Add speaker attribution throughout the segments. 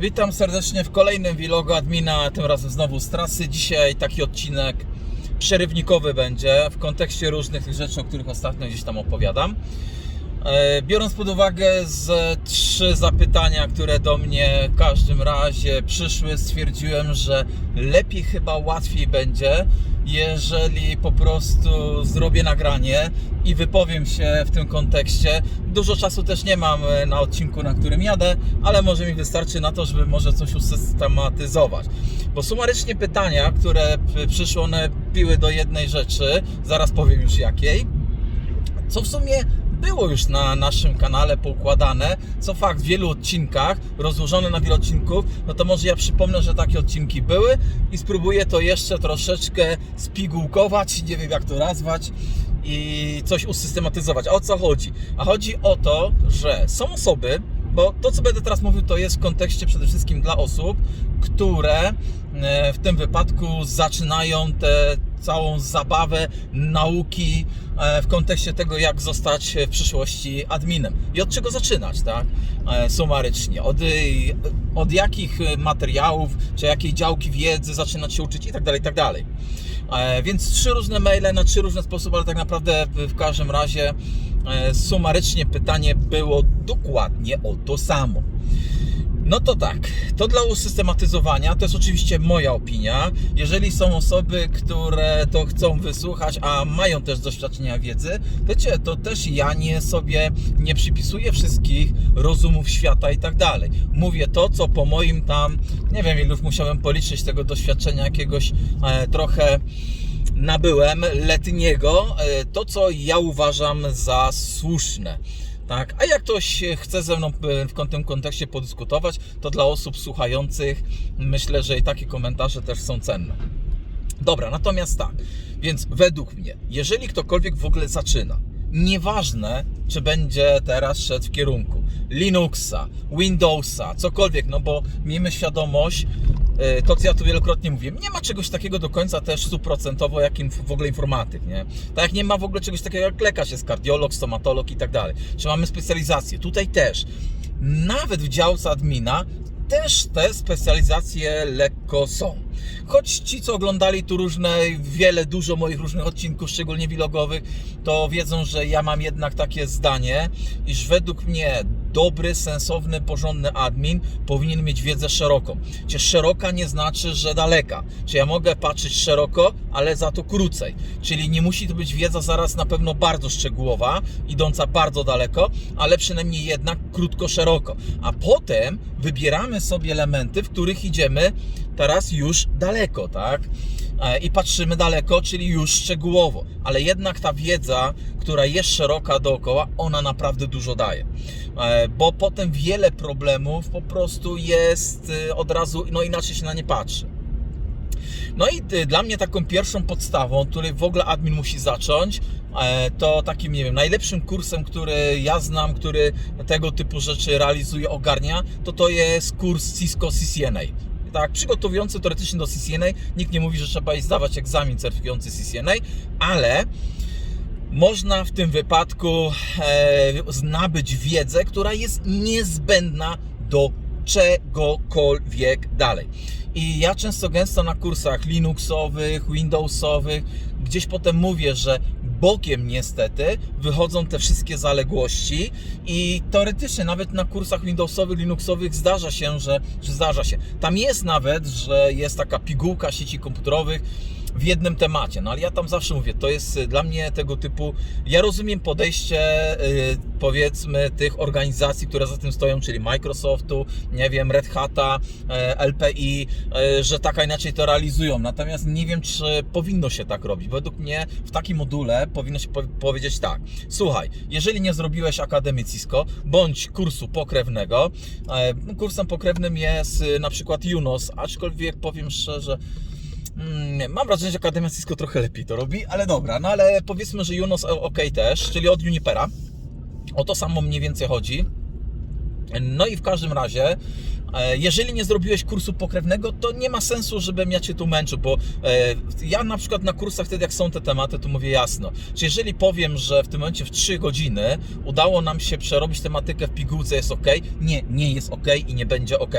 Speaker 1: Witam serdecznie w kolejnym vlogu admina, tym razem znowu z trasy. Dzisiaj taki odcinek przerywnikowy będzie w kontekście różnych rzeczy, o których ostatnio gdzieś tam opowiadam. E, Biorąc pod uwagę z trzy zapytania, które do mnie w każdym razie przyszły, stwierdziłem, że lepiej chyba łatwiej będzie, jeżeli po prostu zrobię nagranie i wypowiem się w tym kontekście. Dużo czasu też nie mam e, na odcinku, na którym jadę, ale może mi wystarczy na to, żeby może coś usystematyzować. Bo sumarycznie pytania, które przyszły, one piły do jednej rzeczy, zaraz powiem już jakiej co w sumie było już na naszym kanale poukładane, co fakt w wielu odcinkach, rozłożone na wiele odcinków, no to może ja przypomnę, że takie odcinki były i spróbuję to jeszcze troszeczkę spigułkować, nie wiem jak to nazwać i coś usystematyzować. A o co chodzi? A chodzi o to, że są osoby, bo to co będę teraz mówił to jest w kontekście przede wszystkim dla osób, które w tym wypadku zaczynają tę całą zabawę nauki e, w kontekście tego, jak zostać w przyszłości adminem i od czego zaczynać, tak? E, Sumarycznie. Od, od jakich materiałów, czy jakiej działki wiedzy zaczynać się uczyć i tak dalej, i tak dalej. E, Więc trzy różne maile na trzy różne sposoby, ale tak naprawdę w każdym razie e, sumarycznie pytanie było dokładnie o to samo. No to tak, to dla usystematyzowania, to jest oczywiście moja opinia. Jeżeli są osoby, które to chcą wysłuchać, a mają też doświadczenia wiedzy, wiecie, to też ja nie sobie nie przypisuję wszystkich rozumów świata i tak dalej. Mówię to, co po moim tam, nie wiem, ilu już musiałem policzyć tego doświadczenia jakiegoś e, trochę nabyłem letniego, e, to co ja uważam za słuszne. Tak, a jak ktoś chce ze mną e, w tym kontekście podyskutować, to dla osób słuchających myślę, że i takie komentarze też są cenne. Dobra, natomiast tak, więc według mnie, jeżeli ktokolwiek w ogóle zaczyna, nieważne czy będzie teraz szedł w kierunku Linuxa, Windowsa, cokolwiek, no bo miejmy świadomość, to co ja tu wielokrotnie mówiłem, nie ma czegoś takiego do końca też stuprocentowo jak inf- w ogóle informatyk, nie? Tak jak nie ma w ogóle czegoś takiego jak lekarz, jest kardiolog, stomatolog i tak dalej. Czy mamy specjalizację? Tutaj też. Nawet w działce admina też te specjalizacje lekko są. Choć ci, co oglądali tu różne, wiele, dużo moich różnych odcinków, szczególnie vlogowych, to wiedzą, że ja mam jednak takie zdanie, iż według mnie dobry, sensowny, porządny admin powinien mieć wiedzę szeroką. Czy szeroka nie znaczy, że daleka. Czy ja mogę patrzeć szeroko, ale za to krócej. Czyli nie musi to być wiedza zaraz na pewno bardzo szczegółowa, idąca bardzo daleko, ale przynajmniej jednak krótko, szeroko. A potem wybieramy sobie elementy, w których idziemy teraz już daleko, tak? E, I patrzymy daleko, czyli już szczegółowo. Ale jednak ta wiedza, która jest szeroka dookoła, ona naprawdę dużo daje. E, Bo potem wiele problemów po prostu jest e, od razu, no inaczej się na nie patrzy. No i y, dla mnie taką pierwszą podstawą, od której w ogóle admin musi zacząć, e, to takim, nie wiem, najlepszym kursem, który ja znam, który tego typu rzeczy realizuje, ogarnia, to to jest kurs Cisco CCNA. Tak, przygotowujący teoretycznie do CCNA. Nikt nie mówi, że trzeba iść zdawać egzamin certyfikujący CCNA, ale można w tym wypadku e, nabyć wiedzę, która jest niezbędna do czegokolwiek dalej. I ja często gęsto na kursach Linuxowych, Windowsowych, gdzieś potem mówię, że bokiem niestety wychodzą te wszystkie zaległości i teoretycznie nawet na kursach Windowsowych, Linuxowych zdarza się, że, że zdarza się. Tam jest nawet, że jest taka pigułka sieci komputerowych, w jednym temacie. No ale ja tam zawsze mówię, to jest y, dla mnie tego typu. Ja rozumiem podejście, y, powiedzmy, tych organizacji, które za tym stoją, czyli Microsoftu, nie wiem, Red Hata, y, LPI, że tak a inaczej to realizują. Natomiast nie wiem, czy powinno się tak robić. Według mnie w takim module powinno się po- powiedzieć tak. Słuchaj, jeżeli nie zrobiłeś Akademii Cisco, bądź kursu pokrewnego, kursem pokrewnym jest na przykład Junos, aczkolwiek powiem szczerze, Mam wrażenie, że Akademia Cisco trochę lepiej to robi, ale dobra, no ale powiedzmy, że Junos ok też, czyli od Junipera. O to samo mniej więcej chodzi. No i w każdym razie Jeżeli nie zrobiłeś kursu pokrewnego, to nie ma sensu, żebym ja Cię tu męczył, bo e, ja na przykład na kursach wtedy jak są te tematy, to mówię jasno. Czy jeżeli powiem, że w tym momencie w 3 godziny udało nam się przerobić tematykę w pigułce, jest ok? Nie, nie jest ok i nie będzie ok.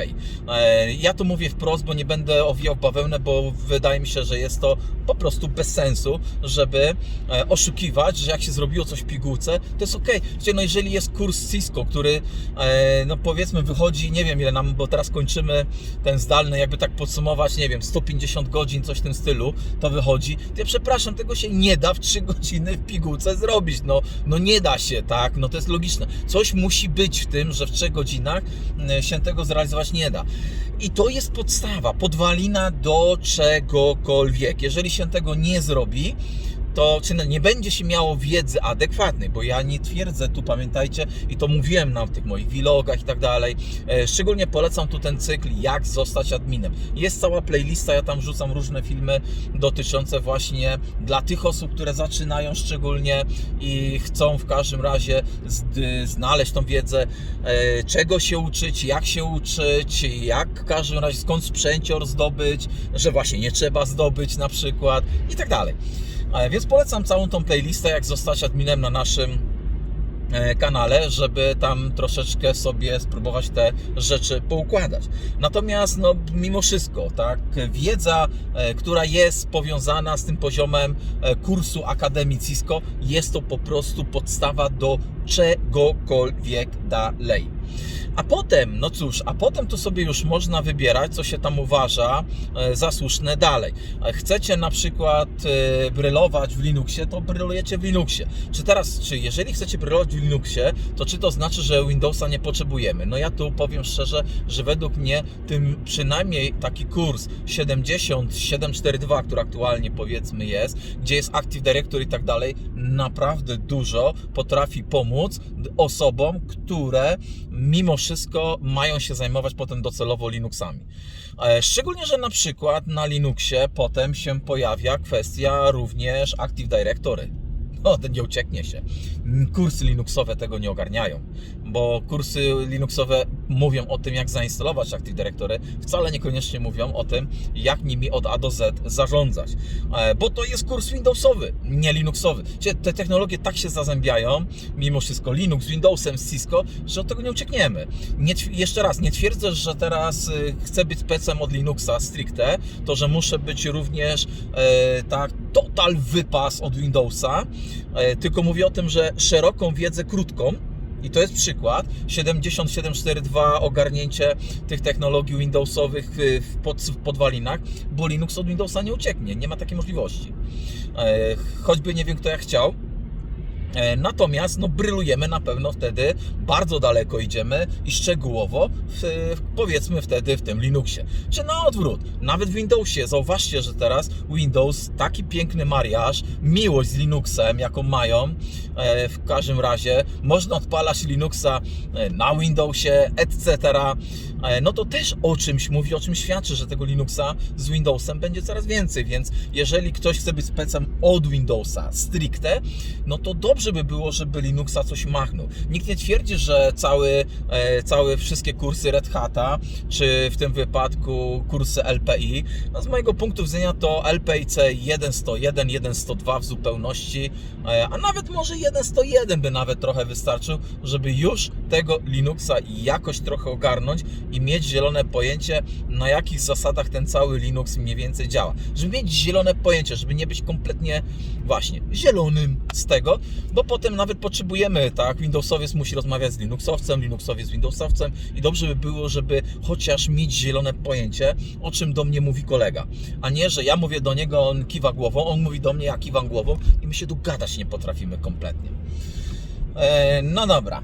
Speaker 1: E, Ja to mówię wprost, bo nie będę owijał bawełnę, bo wydaje mi się, że jest to po prostu bez sensu, żeby e, oszukiwać, że jak się zrobiło coś w pigułce, to jest ok. Wiecie, no jeżeli jest kurs Cisco, który e, no powiedzmy wychodzi, nie wiem ile nam, bo teraz kończymy ten zdalny, jakby tak podsumować, nie wiem, 150 godzin, coś w tym stylu, to wychodzi. To ja przepraszam, tego się nie da w 3 godziny w pigułce zrobić, no, no nie da się, tak, no to jest logiczne. Coś musi być w tym, że w 3 godzinach e, się tego zrealizować nie da. I to jest podstawa, podwalina do czegokolwiek. Jeżeli się tego nie zrobi, to czy nie będzie się miało wiedzy adekwatnej, bo ja nie twierdzę, tu pamiętajcie, i to mówiłem na tych moich vlogach i tak dalej. E, Szczególnie polecam tu ten cykl, jak zostać adminem. Jest cała playlista, ja tam rzucam różne filmy dotyczące właśnie dla tych osób, które zaczynają szczególnie i chcą w każdym razie znaleźć tą wiedzę, e, czego się uczyć, jak się uczyć, jak w każdym razie skąd sprzęcior zdobyć, że właśnie nie trzeba zdobyć na przykład i tak dalej. E, Więc polecam całą tą playlistę, jak zostać adminem na naszym e, kanale, żeby tam troszeczkę sobie spróbować te rzeczy poukładać. Natomiast no, mimo wszystko, tak, wiedza, e, która jest powiązana z tym poziomem kursu Akademii Cisco, jest to po prostu podstawa do czegokolwiek dalej. A potem, no cóż, a potem to sobie już można wybierać, co się tam uważa e, za słuszne dalej. E, Chcecie na przykład e, brylować w Linuxie, to brylujecie w Linuxie. Czy teraz, czy jeżeli chcecie brylować w Linuxie, to czy to znaczy, że Windowsa nie potrzebujemy? No ja tu powiem szczerze, że według mnie tym przynajmniej taki kurs 70742, który aktualnie powiedzmy jest, gdzie jest Active Directory i tak dalej, naprawdę dużo potrafi pomóc osobom, które mimo wszystko mają się zajmować potem docelowo Linuxami. E, Szczególnie, że na przykład na Linuxie potem się pojawia kwestia również Active Directory. No, to nie ucieknie się. Kursy Linuxowe tego nie ogarniają, bo kursy Linuxowe mówią o tym, jak zainstalować Active Directory, wcale niekoniecznie mówią o tym, jak nimi od A do Z zarządzać. E, Bo to jest kurs Windowsowy, nie Linuxowy. Te technologie tak się zazębiają, mimo wszystko Linux z Windowsem, z Cisco, że od tego nie uciekniemy. Nie, jeszcze raz, nie twierdzę, że teraz y, chcę być specem od Linuxa stricte, to że muszę być również e, tak total wypas od Windowsa, e, tylko mówię o tym, że szeroką wiedzę krótką, i to jest przykład 7742 ogarnięcie tych technologii Windowsowych w, pod, podwalinach, bo Linux od Windowsa nie ucieknie, nie ma takiej możliwości. E, Choćby nie wiem kto jak chciał. E, Natomiast no, brylujemy na pewno wtedy, bardzo daleko idziemy i szczegółowo, w, powiedzmy wtedy w tym Linuxie. Czy na odwrót, nawet w Windowsie, zauważcie, że teraz Windows, taki piękny mariaż, miłość z Linuxem, jaką mają, e, w każdym razie można odpalać Linuxa e, na Windowsie, etc. E, No to też o czymś mówi, o czym świadczy, że tego Linuxa z Windowsem będzie coraz więcej, więc jeżeli ktoś chce być specem od Windowsa stricte, no to dobrze by było, żeby Linuxa coś machnął. Nikt nie twierdzi, że cały, e, całe wszystkie kursy Red Hata, czy w tym wypadku kursy LPI, no z mojego punktu widzenia to LPIC 1.101, 1.102 w zupełności, e, a nawet może 1.101 by nawet trochę wystarczył, żeby już tego Linuxa jakoś trochę ogarnąć i mieć zielone pojęcie, na jakich zasadach ten cały Linux mniej więcej działa. Żeby mieć zielone pojęcie, żeby nie być kompletnie właśnie zielonym z tego, bo potem nawet potrzebujemy, tak, Windowsowiec musi rozmawiać z Linuxowcem, Linuxowiec z Windowsowcem i dobrze by było, żeby chociaż mieć zielone pojęcie, o czym do mnie mówi kolega, a nie, że ja mówię do niego, on kiwa głową, on mówi do mnie, ja kiwam głową i my się dogadać nie potrafimy kompletnie. E, no dobra.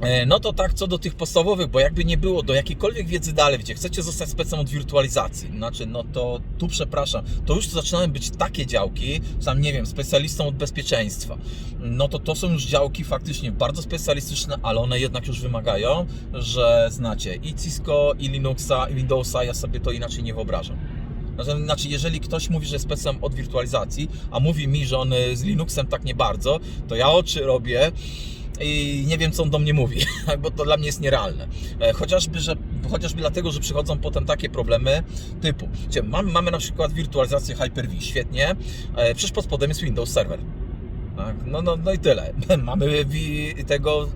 Speaker 1: E, No to tak, co do tych podstawowych, bo jakby nie było do jakiejkolwiek wiedzy dalej, wiecie, chcecie zostać specem od wirtualizacji, znaczy, no to tu przepraszam, to już zaczynają być takie działki, sam nie wiem, specjalistą od bezpieczeństwa. No to to są już działki faktycznie bardzo specjalistyczne, ale one jednak już wymagają, że znacie i Cisco, i Linuxa, i Windowsa, ja sobie to inaczej nie wyobrażam. Znaczy, jeżeli ktoś mówi, że jest specem od wirtualizacji, a mówi mi, że on z Linuxem tak nie bardzo, to ja oczy robię i nie wiem, co on do mnie mówi, bo to dla mnie jest nierealne. E, Chociażby, że chociażby dlatego, że przychodzą potem takie problemy typu, gdzie mamy, mamy na przykład wirtualizację Hyper-V, świetnie, e, przecież pod spodem jest Windows Server. Tak? No, no, no i tyle. Mamy tego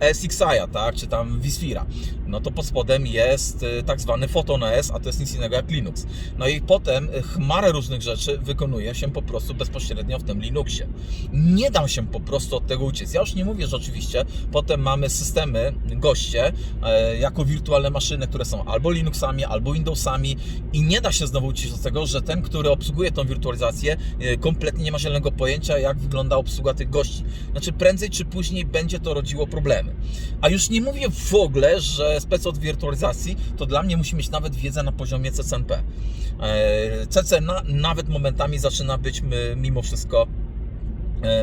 Speaker 1: e, SXI, tak? czy tam vSphere'a. No to pod spodem jest e, tak zwany Photon OS, a to jest nic innego jak Linux. No i potem e, chmarę różnych rzeczy wykonuje się po prostu bezpośrednio w tym Linuxie. Nie dam się po prostu od tego uciec. Ja już nie mówię, że oczywiście potem mamy systemy, goście, e, jako wirtualne maszyny, które są albo Linuxami, albo Windowsami i nie da się znowu uciec od tego, że ten, który obsługuje tą wirtualizację, e, kompletnie nie ma zielonego pojęcia, jak wygląda obsługa tych gości. Znaczy, prędzej czy później będzie to rodziło problemy. A już nie mówię w ogóle, że spec od wirtualizacji to dla mnie musi mieć nawet wiedzę na poziomie CCNP. E, CC na, nawet momentami zaczyna być mimo wszystko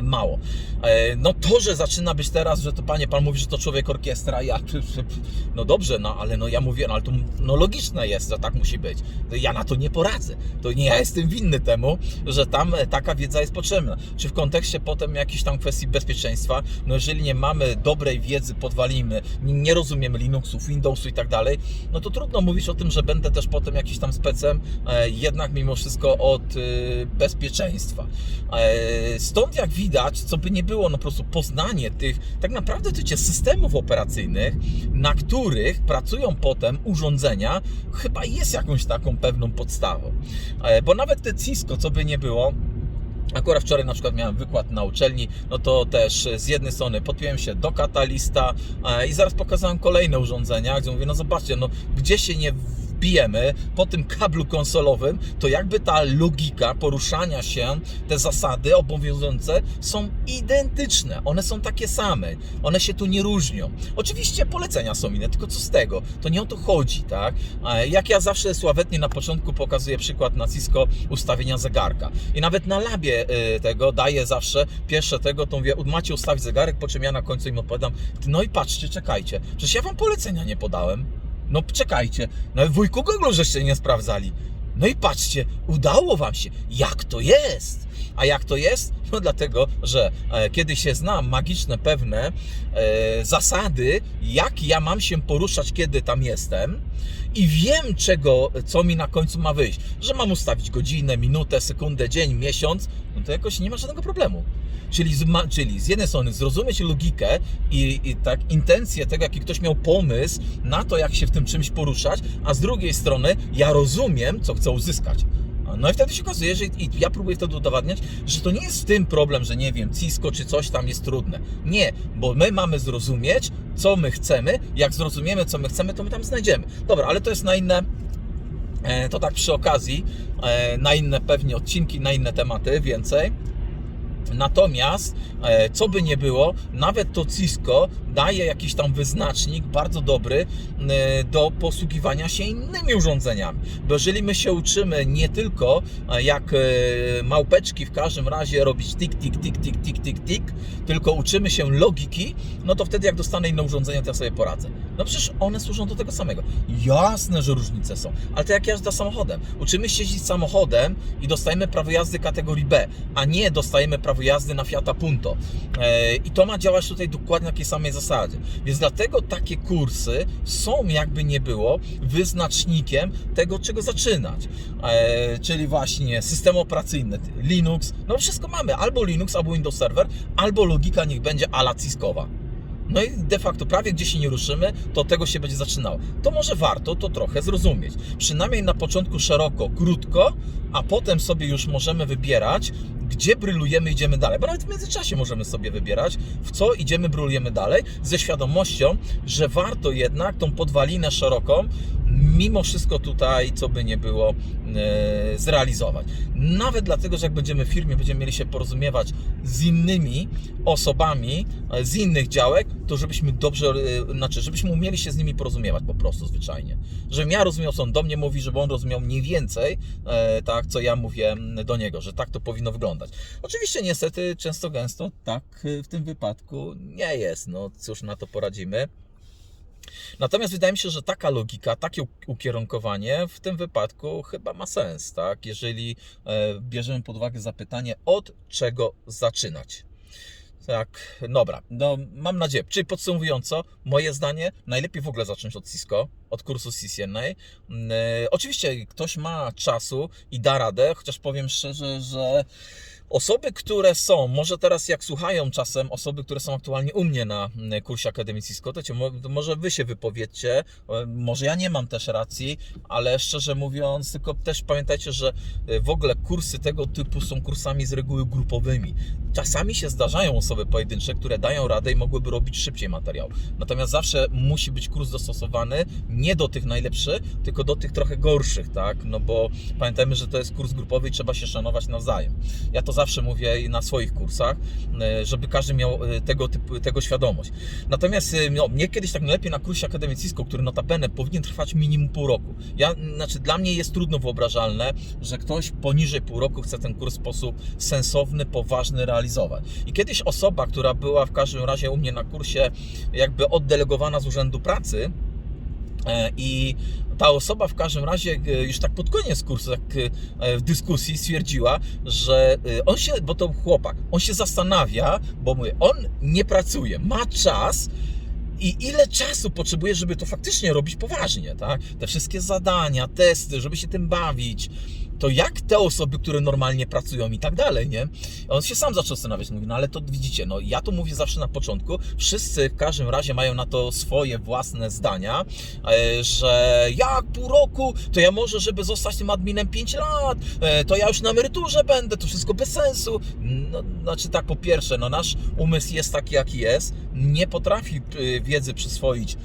Speaker 1: mało. E, No to, że zaczyna być teraz, że to panie, pan mówi, że to człowiek orkiestra, ja no dobrze, no ale no ja mówię, no ale to no logiczne jest, że tak musi być. Ja na to nie poradzę. To nie ja jestem winny temu, że tam e, taka wiedza jest potrzebna. Czy w kontekście potem jakichś tam kwestii bezpieczeństwa, no jeżeli nie mamy dobrej wiedzy, podwaliny, nie- rozumiemy Linuxów, Windowsu i tak dalej, no to trudno mówić o tym, że będę też potem jakiś tam specem, e, jednak mimo wszystko od e, bezpieczeństwa. E, Stąd jak widać, co by nie było, no po prostu poznanie tych, tak naprawdę tycie systemów operacyjnych, na których pracują potem urządzenia, chyba jest jakąś taką pewną podstawą. E, Bo nawet te Cisco, co by nie było, Akurat wczoraj na przykład miałem wykład na uczelni, no to też z jednej strony podpiąłem się do Katalista e, i zaraz pokazałem kolejne urządzenia, gdzie mówię, no zobaczcie, no gdzie się nie wbijemy po tym kablu konsolowym, to jakby ta logika poruszania się, te zasady obowiązujące są identyczne, one są takie same, one się tu nie różnią. Oczywiście polecenia są inne, tylko co z tego? To nie o to chodzi, tak? Jak ja zawsze sławetnie na początku pokazuję przykład na Cisco ustawienia zegarka i nawet na labie y, tego daję zawsze pierwsze tego, to mówię, macie ustawić zegarek, po czym ja na końcu im odpowiadam, no i patrzcie, czekajcie, przecież ja wam polecenia nie podałem. No czekajcie, no wujku Google żeście nie sprawdzali. No i patrzcie, udało wam się. Jak to jest? A jak to jest? No dlatego, że e, kiedy się znam magiczne pewne e, zasady, jak ja mam się poruszać, kiedy tam jestem i wiem czego, co mi na końcu ma wyjść, że mam ustawić godzinę, minutę, sekundę, dzień, miesiąc, no to jakoś nie ma żadnego problemu. Czyli z, czyli z jednej strony zrozumieć logikę i, i tak intencję tego, jaki ktoś miał pomysł na to, jak się w tym czymś poruszać, a z drugiej strony ja rozumiem, co chcę uzyskać. No i wtedy się okazuje, że i ja próbuję wtedy udowadniać, że to nie jest w tym problem, że nie wiem, Cisco czy coś tam jest trudne. Nie, bo my mamy zrozumieć, co my chcemy. Jak zrozumiemy, co my chcemy, to my tam znajdziemy. Dobra, ale to jest na inne, e, to tak przy okazji, e, na inne pewnie odcinki, na inne tematy więcej. Natomiast, e, co by nie było, nawet to Cisco daje jakiś tam wyznacznik bardzo dobry e, do posługiwania się innymi urządzeniami. Bo jeżeli my się uczymy nie tylko e, jak małpeczki w każdym razie robić tik, tik, tik, tik, tik, tik, tik, tylko uczymy się logiki, no to wtedy jak dostanę inne urządzenie, to ja sobie poradzę. No przecież one służą do tego samego. Jasne, że różnice są, ale to jak jazda samochodem. Uczymy się jeździć samochodem i dostajemy prawo jazdy kategorii B, a nie dostajemy prawo jazdy na Fiata Punto. E, I to ma działać tutaj dokładnie na takiej samej zasadzie. Więc dlatego takie kursy są jakby nie było wyznacznikiem tego, czego zaczynać. E, Czyli właśnie system operacyjny, Linux, no wszystko mamy, albo Linux, albo Windows Server, albo logika niech będzie ala Ciskowa. No i de facto prawie gdzie się nie ruszymy, to tego się będzie zaczynało. To może warto to trochę zrozumieć. Przynajmniej na początku szeroko, krótko, a potem sobie już możemy wybierać, gdzie brylujemy, idziemy dalej. Bo nawet w międzyczasie możemy sobie wybierać, w co idziemy, brylujemy dalej, ze świadomością, że warto jednak tą podwalinę szeroką, mimo wszystko tutaj, co by nie było, zrealizować. Nawet dlatego, że jak będziemy w firmie, będziemy mieli się porozumiewać z innymi osobami e, z innych działek, to żebyśmy dobrze, e, znaczy, żebyśmy umieli się z nimi porozumiewać po prostu zwyczajnie. Żebym ja rozumiał, co on do mnie mówi, żeby on rozumiał mniej więcej, e, tak, co ja mówię do niego, że tak to powinno wyglądać. Oczywiście niestety często gęsto tak e, w tym wypadku nie jest. No cóż na to poradzimy. Natomiast wydaje mi się, że taka logika, takie ukierunkowanie w tym wypadku chyba ma sens, tak? Jeżeli e, bierzemy pod uwagę zapytanie, od czego zaczynać. Tak, dobra, no mam nadzieję. Czyli podsumowująco, moje zdanie, najlepiej w ogóle zacząć od Cisco, od kursu CCNA. Yy, oczywiście ktoś ma czasu i da radę, chociaż powiem szczerze, że Osoby, które są, może teraz jak słuchają czasem, osoby, które są aktualnie u mnie na kursie Akademii Cisco, to może wy się wypowiedzcie, e, może ja nie mam też racji, ale szczerze mówiąc, tylko też pamiętajcie, że e, w ogóle kursy tego typu są kursami z reguły grupowymi. Czasami się zdarzają osoby pojedyncze, które dają radę i mogłyby robić szybciej materiał. Natomiast zawsze musi być kurs dostosowany nie do tych najlepszych, tylko do tych trochę gorszych, tak? No bo pamiętajmy, że to jest kurs grupowy i trzeba się szanować nawzajem. Ja to zawsze mówię i na swoich kursach, e, żeby każdy miał e, tego typu, tego świadomość. Natomiast e, no, mnie kiedyś tak najlepiej na kursie Akademii Cisco, który notabene powinien trwać minimum pół roku. Ja, znaczy dla mnie jest trudno wyobrażalne, że ktoś poniżej pół roku chce ten kurs w sposób sensowny, poważny realizować. I kiedyś osoba, która była w każdym razie u mnie na kursie jakby oddelegowana z Urzędu Pracy, I ta osoba w każdym razie e, już tak pod koniec kursu, tak e, w dyskusji stwierdziła, że e, on się, bo to chłopak, on się zastanawia, bo on nie pracuje, ma czas i ile czasu potrzebuje, żeby to faktycznie robić poważnie, tak? Te wszystkie zadania, testy, żeby się tym bawić. To jak te osoby, które normalnie pracują i tak dalej, nie? On się sam zaczął zastanawiać, mówi, no ale to widzicie, no ja to mówię zawsze na początku, wszyscy w każdym razie mają na to swoje własne zdania, e, że jak pół roku, to ja może, żeby zostać tym adminem 5 lat, e, to ja już na emeryturze będę, to wszystko bez sensu. No, znaczy tak, po pierwsze, no nasz umysł jest taki, jaki jest, nie potrafi e, wiedzy przyswoić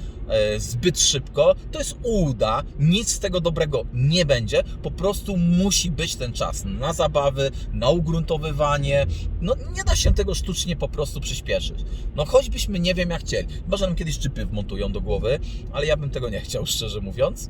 Speaker 1: zbyt szybko, to jest uda, nic z tego dobrego nie będzie, po prostu musi być ten czas na zabawy, na ugruntowywanie, no nie da się tego sztucznie po prostu przyspieszyć. No choćbyśmy nie wiem jak chcieli, chyba że nam kiedyś czypy wmontują do głowy, ale ja bym tego nie chciał, szczerze mówiąc.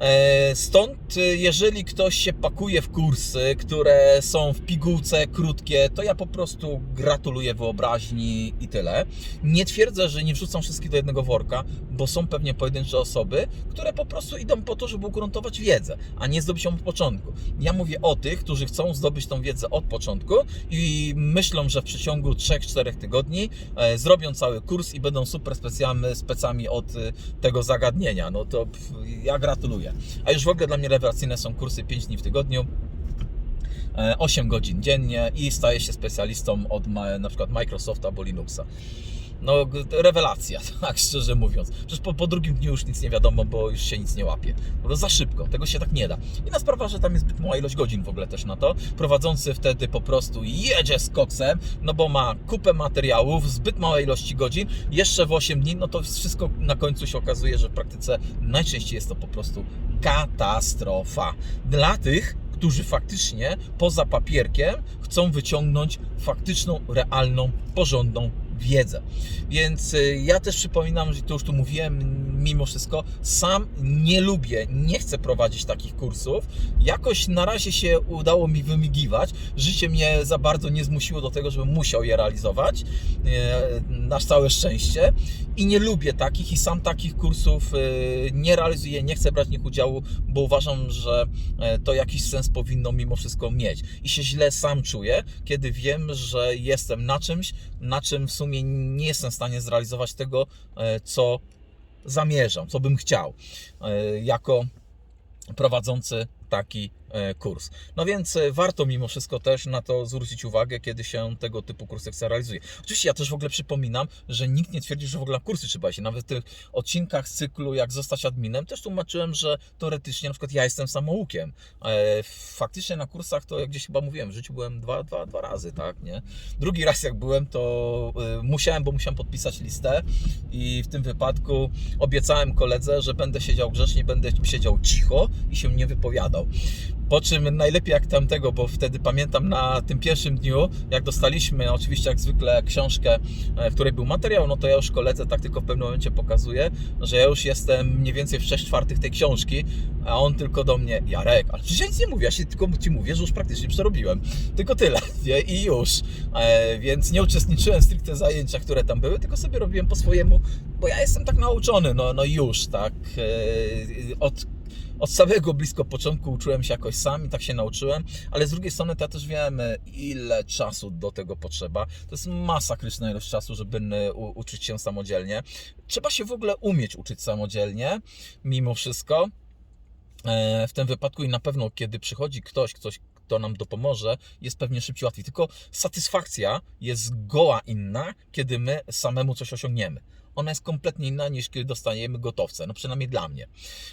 Speaker 1: E, Stąd, y, jeżeli ktoś się pakuje w kursy, które są w pigułce, krótkie, to ja po prostu gratuluję wyobraźni i tyle. Nie twierdzę, że nie wrzucam wszystkich do jednego worka, bo są pewnie pojedyncze osoby, które po prostu idą po to, żeby ugruntować wiedzę, a nie zdobyć ją od początku. Ja mówię o tych, którzy chcą zdobyć tą wiedzę od początku i myślą, że w przeciągu 3-4 tygodni e, zrobią cały kurs i będą super specjami, specami od y, tego zagadnienia. No to ja gratuluję. A już w ogóle dla mnie rewelacyjne są kursy 5 dni w tygodniu. e, 8 godzin dziennie i staję się specjalistą od na przykład Microsofta albo Linuxa. No, rewelacja, tak szczerze mówiąc. Przecież po, po drugim dniu już nic nie wiadomo, bo już się nic nie łapie. Prostu za szybko, tego się tak nie da. Inna sprawa, że tam jest zbyt mała ilość godzin w ogóle też na to. Prowadzący wtedy po prostu jedzie z koksem, no bo ma kupę materiałów, zbyt małej ilości godzin, jeszcze w 8 dni, no to wszystko na końcu się okazuje, że w praktyce najczęściej jest to po prostu katastrofa. Dla tych, którzy faktycznie poza papierkiem chcą wyciągnąć faktyczną, realną, porządną wiedzę. Więc y, ja też przypominam, że to już tu mówiłem, mimo wszystko, sam nie lubię, nie chcę prowadzić takich kursów. Jakoś na razie się udało mi wymigiwać. Życie mnie za bardzo nie zmusiło do tego, żebym musiał je realizować. e, Na całe szczęście. I nie lubię takich i sam takich kursów y, nie realizuję, nie chcę brać w nich udziału, bo uważam, że e, to jakiś sens powinno mimo wszystko mieć. I się źle sam czuję, kiedy wiem, że jestem na czymś, na czym w sumie nie jestem w stanie zrealizować tego, e, co zamierzam, co bym chciał, e, jako prowadzący taki kurs. No więc e, warto mimo wszystko też na to zwrócić uwagę, kiedy się tego typu kursy realizuje. Oczywiście ja też w ogóle przypominam, że nikt nie twierdzi, że w ogóle na kursy trzeba iść. Nawet w tych odcinkach z cyklu Jak zostać adminem też tłumaczyłem, że teoretycznie na przykład ja jestem samoukiem. E, Faktycznie na kursach to jak gdzieś chyba mówiłem, w życiu byłem dwa, dwa, dwa razy, tak, nie? Drugi raz jak byłem, to e, musiałem, bo musiałem podpisać listę i w tym wypadku obiecałem koledze, że będę siedział grzecznie, będę siedział cicho i się nie wypowiadał. Po czym najlepiej jak tamtego, bo wtedy pamiętam na tym pierwszym dniu, jak dostaliśmy oczywiście jak zwykle książkę, e, w której był materiał, no to ja już koledze tak tylko w pewnym momencie pokazuję, że ja już jestem mniej więcej w 6 czwartych tej książki, a on tylko do mnie, Jarek, ale przecież ja nic nie mówię, ja się tylko Ci mówię, że już praktycznie przerobiłem. Tylko tyle, nie? I już. E, więc nie uczestniczyłem stricte w zajęciach, które tam były, tylko sobie robiłem po swojemu, bo ja jestem tak nauczony, no, no już, tak. E, od od samego blisko początku uczyłem się jakoś sam i tak się nauczyłem, ale z drugiej strony to ja też wiem, ile czasu do tego potrzeba. To jest masakryczna ilość czasu, żeby uczyć się samodzielnie. Trzeba się w ogóle umieć uczyć samodzielnie, mimo wszystko. E, w tym wypadku i na pewno, kiedy przychodzi ktoś, ktoś, kto nam dopomoże, jest pewnie szybciej, łatwiej. Tylko satysfakcja jest zgoła inna, kiedy my samemu coś osiągniemy. Ona jest kompletnie inna niż kiedy dostajemy gotowce, no przynajmniej dla mnie.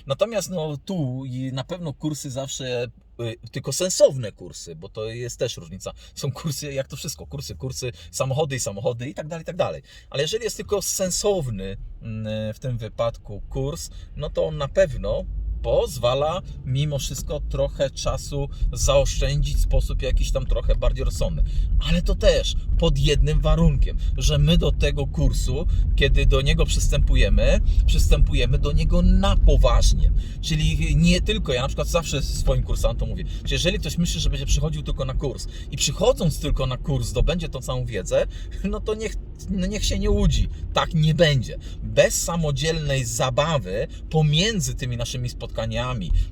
Speaker 1: Natomiast no tu na pewno kursy zawsze, y, tylko sensowne kursy, bo to jest też różnica. Są kursy, jak to wszystko, kursy, kursy, samochody i samochody i tak dalej, i tak dalej. Ale jeżeli jest tylko sensowny mm, w tym wypadku kurs, no to on na pewno pozwala mimo wszystko trochę czasu zaoszczędzić w sposób jakiś tam trochę bardziej rozsądny. Ale to też pod jednym warunkiem, że my do tego kursu, kiedy do niego przystępujemy, przystępujemy do niego na poważnie. Czyli nie tylko, ja na przykład zawsze swoim kursantom mówię, że jeżeli ktoś myśli, że będzie przychodził tylko na kurs i przychodząc tylko na kurs zdobędzie tą samą wiedzę, no to niech, no niech się nie łudzi. Tak nie będzie. Bez samodzielnej zabawy pomiędzy tymi naszymi spotkaniami,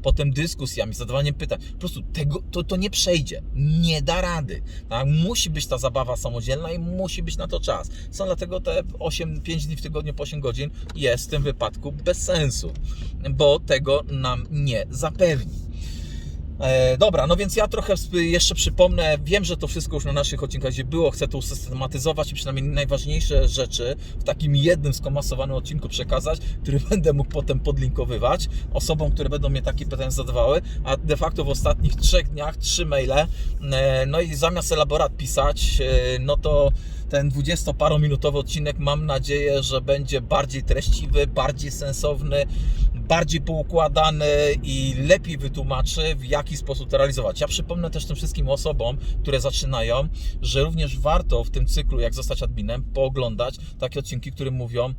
Speaker 1: potem dyskusjami, zadawaniem pytań, po prostu tego, to, to nie przejdzie. Nie da rady. Tak? Musi być ta zabawa samodzielna i musi być na to czas. Są dlatego te 8, 5 dni w tygodniu po 8 godzin jest w tym wypadku bez sensu, bo tego nam nie zapewni. E, dobra, no więc ja trochę jeszcze przypomnę, wiem, że to wszystko już na naszych odcinkach gdzie było, chcę to usystematyzować i przynajmniej najważniejsze rzeczy w takim jednym skomasowanym odcinku przekazać, który będę mógł potem podlinkowywać osobom, które będą mnie takie pytania zadawały, a de facto w ostatnich trzech dniach trzy maile, e, no i zamiast elaborat pisać, e, no to ten 20-parominutowy odcinek mam nadzieję, że będzie bardziej treściwy, bardziej sensowny, bardziej poukładany i lepiej wytłumaczy, w jaki sposób to realizować. Ja przypomnę też tym wszystkim osobom, które zaczynają, że również warto w tym cyklu, jak zostać adminem, pooglądać takie odcinki, które mówią,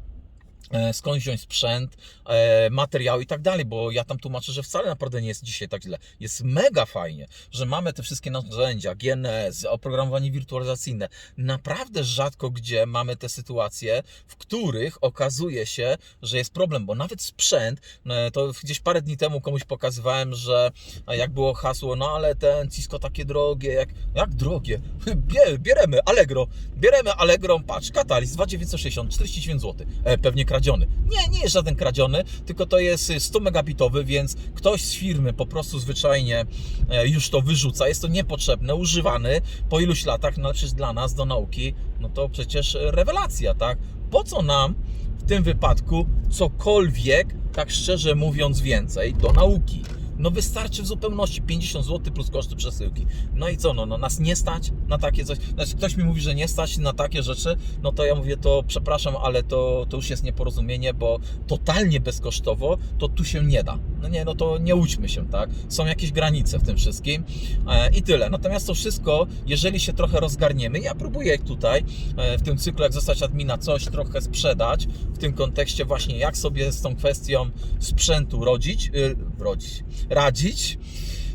Speaker 1: skąd wziąć sprzęt, e, materiały i tak dalej, bo ja tam tłumaczę, że wcale naprawdę nie jest dzisiaj tak źle. Jest mega fajnie, że mamy te wszystkie narzędzia, GNS, oprogramowanie wirtualizacyjne. Naprawdę rzadko gdzie mamy te sytuacje, w których okazuje się, że jest problem, bo nawet sprzęt, e, to gdzieś parę dni temu komuś pokazywałem, że e, jak było hasło, no ale ten Cisco takie drogie, jak, jak drogie? Bie, bieremy Allegro, bieremy Allegro, patrz, Catalyst 2960, 49 zł, e, pewnie kradziony. Nie, nie jest żaden kradziony, tylko to jest y, 100 megabitowy, więc ktoś z firmy po prostu zwyczajnie e, już to wyrzuca, jest to niepotrzebne, używany po iluś latach, no przecież dla nas do nauki, no to przecież rewelacja, tak? Po co nam w tym wypadku cokolwiek, tak szczerze mówiąc, więcej do nauki? No wystarczy w zupełności 50 zł plus koszty przesyłki. No i co, no, no nas nie stać na takie coś. Znaczy ktoś mi mówi, że nie stać na takie rzeczy, no to ja mówię, to przepraszam, ale to, to już jest nieporozumienie, bo totalnie bezkosztowo to tu się nie da. No nie, no to nie łudźmy się, tak? Są jakieś granice w tym wszystkim e, i tyle. Natomiast to wszystko, jeżeli się trochę rozgarniemy, ja próbuję tutaj e, w tym cyklu, jak zostać admina, coś trochę sprzedać w tym kontekście właśnie, jak sobie z tą kwestią sprzętu rodzić, y, rodzić, radzić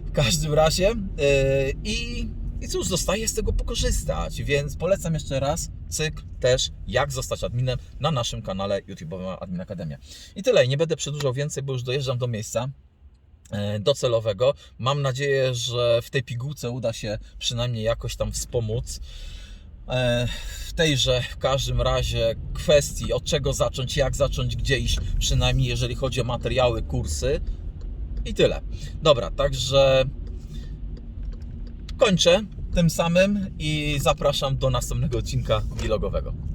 Speaker 1: w każdym razie y, i, i cóż, zostaje z tego pokorzystać, więc polecam jeszcze raz cykl też, jak zostać adminem na naszym kanale YouTube'owym Admin Akademia. I tyle, nie będę przedłużał więcej, bo już dojeżdżam do miejsca e, docelowego. Mam nadzieję, że w tej pigułce uda się przynajmniej jakoś tam wspomóc e, w tejże w każdym razie kwestii, od czego zacząć, jak zacząć, gdzie iść, przynajmniej jeżeli chodzi o materiały, kursy i tyle. Dobra, także kończę tym samym i zapraszam do następnego odcinka vlogowego.